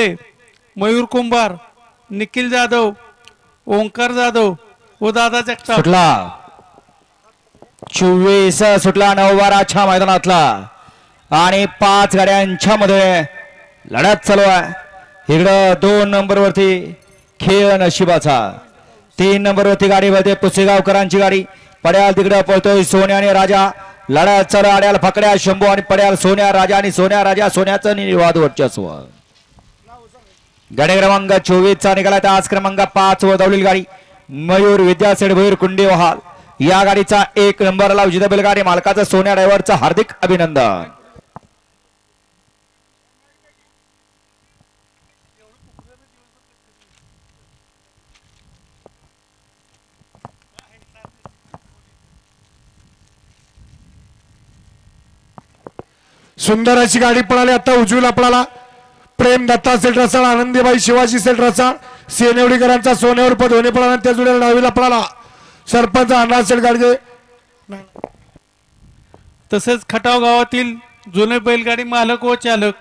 मयूर कुंभार निखिल जाधव ओंकार जाधव व दादा जगताप. सुटला. चोवीस सुटला नऊ बाराच्या मैदानातला. आणि पाच गाड्यांच्या मध्ये लढत चालू आहे. इकडं दोन नंबर वरती खेळ नशिबाचा. तीन नंबर वरती गाडी बघते पुसेगावकरांची गाडी. पड्याल तिकडं पळतोय सोन्या आणि राजा. लढा चालू आड्याल फकड्या शंभू आणि पड्याल सोन्या राजा आणि सोन्या राजा सोन्याचं निर्वाद वर्चस्व. गाडी क्रमांक चोवीस चा निघाला त्या आज क्रमांक पाच व दौलील गाडी. मयूर विद्यासेठ मयूर कुंडे वहाल. या गाडीचा एक नंबरला विजेता बैलगाडी मालकाचं सोन्या ड्रायव्हरचं हार्दिक अभिनंदन. सुंदर अशी गाडी पळाली. आता उजवीला पळाला. प्रेम दत्ता सेट रसाळ आनंदीबाई शिवाजी सेट रसाळ सेनेवडीकरांचा सोन्यावर पद होणे पळाला त्या जुड्याला डावीला पळाला. सरपंच अण्णा सेट गाडगे तसेच खटाव गावातील जुने बैलगाडी मालक व चालक